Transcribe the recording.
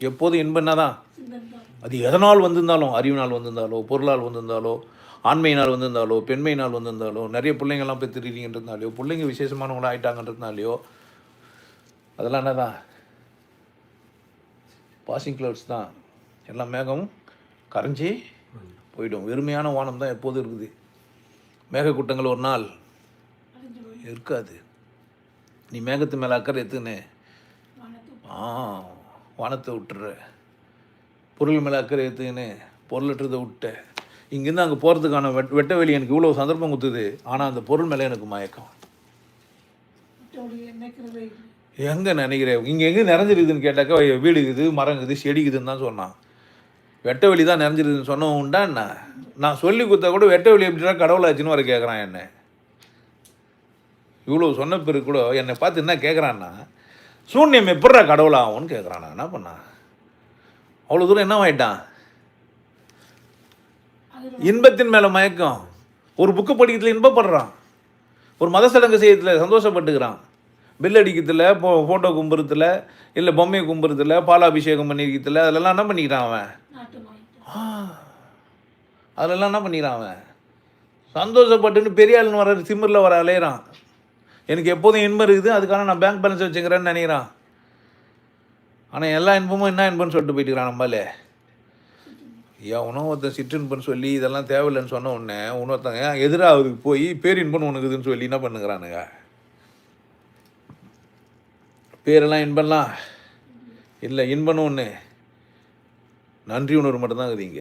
எப்போதும் இன்பம்னா தான் அது எதனால் வந்திருந்தாலும் அறிவினால் வந்திருந்தாலோ பொருளால் வந்திருந்தாலோ ஆண்மையினால் வந்திருந்தாலோ பெண்மையினால் வந்திருந்தாலோ நிறைய பிள்ளைங்கள்லாம் போய் திருடிங்கன்றதுனாலையோ பிள்ளைங்க விசேஷமானவங்களாக ஆயிட்டாங்கன்றதுனாலையோ அதெல்லாம் என்னதான்? பாசிங் கிளவுட்ஸ் தான். எல்லா மேகமும் கரைஞ்சி போயிடும். வெறுமையான வானம் தான் எப்போதும் இருக்குது. மேகக்கூட்டங்கள் ஒரு நாள் இருக்காது. நீ மேகத்து மேலே அக்கறை எத்துன்னு ஆ. வானத்தை விட்டுற பொருள் மேலே அக்கறை எடுத்துக்கின்னு பொருளற்றதை விட்ட. இங்கேருந்து அங்கே போகிறதுக்கான வெட் வெட்ட வெளி எனக்கு இவ்வளோ சந்தர்ப்பம் கொடுத்தது. ஆனால் அந்த பொருள் மேலே எனக்கு மயக்கம். எங்கே நினைக்கிறேன் இங்கே எங்கே நிறைஞ்சிருக்குதுன்னு கேட்டாக்கா வீடு இருக்குது மரம் இருக்குது செடி இருக்குதுன்னு தான் சொன்னான். வெட்ட வெளி தான் நிறைஞ்சிருக்குதுன்னு சொன்னவன் உண்டா என்ன? நான் சொல்லி கொடுத்தா கூட வெட்ட வெளி எப்படின்னா கடவுளாச்சுன்னு வர கேட்குறான் என்ன. இவ்வளோ சொன்ன பிறகு கூட என்னை பார்த்து என்ன கேட்குறான்னா சூன்யம் எப்படிற கடவுள் ஆகும்னு கேட்குறான் நான் என்ன பண்ணா? அவ்வளோ தூரம் என்னவாயிட்டான் இன்பத்தின் மேலே மயக்கம். ஒரு புக்கு படிக்கிறதுல இன்பப்படுறான். ஒரு மத சடங்கு செய்யறதுல சந்தோஷப்பட்டுக்கிறான். பில் அடிக்கிறதுல போ ஃபோட்டோ கும்புறதுல இல்லை பொம்மையை கும்புறதுல பாலாபிஷேகம் பண்ணியிருக்கிறதுல அதெல்லாம் என்ன பண்ணிக்கிறான் அவன்? அதிலெல்லாம் அதெல்லாம் என்ன பண்ணிக்கிறான் அவன்? சந்தோஷப்பட்டுன்னு பெரிய ஆளுன்னு வர சிம்மரில் வர அலையிறான். எனக்கு எப்போதும் இன்பம் இருக்குது அதுக்கான நான் பேங்க் பேலன்ஸ் வச்சுக்கிறேன்னு நினைக்கிறான். ஆனால் எல்லா இன்பமும் என்ன இன்பம்னு சொல்லிட்டு போயிட்டுக்கிறான் நம்மளே. ஏன் ஒருத்தன் சிற்றின்பன்னு சொல்லி இதெல்லாம் தேவையில்லைன்னு சொன்ன உடனே இன்னொருத்தங்க எதிராக அவருக்கு போய் பேரின்பம் உனக்குதுன்னு சொல்லி என்ன பண்ணுகிறானுங்க? பேரெல்லாம் இன்பம்லாம். இல்லை இன்பம்னு ஒன்று நன்றி உணர்வு மட்டும்தான் இருக்குது இங்கே.